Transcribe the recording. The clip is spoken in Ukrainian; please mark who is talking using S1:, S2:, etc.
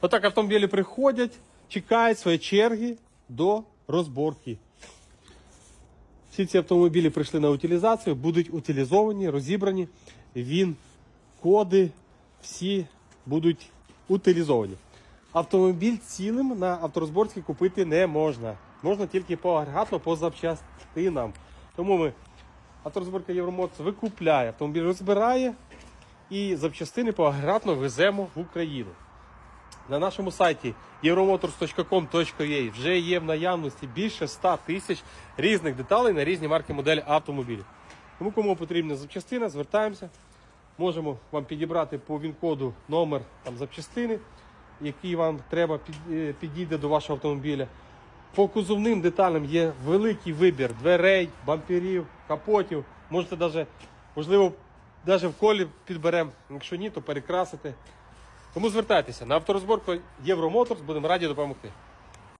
S1: Отак автомобілі приходять, чекають свої черги до розборки. Всі ці автомобілі прийшли на утилізацію, будуть утилізовані, розібрані. Він, коди, всі будуть утилізовані. Автомобіль цілим на авторозборці купити не можна. Можна тільки по агрегатно, по запчастинам. Тому ми авторозборка Євромотс викупляє, автомобіль розбирає і запчастини по агрегатно веземо в Україну. На нашому сайті euromotors.com.ua вже є в наявності більше 100 тисяч різних деталей на різні марки моделі автомобілів. Тому кому потрібна запчастина, звертаємося. Можемо вам підібрати по він-коду номер там, запчастини, який вам треба е, підійде до вашого автомобіля. По кузовним деталям є великий вибір дверей, бамперів, капотів. Можете навіть, можливо, навіть в колі підберемо. Якщо ні, то перекрасити. Тому звертайтеся на авторозборку Євромоторс, будемо раді допомогти.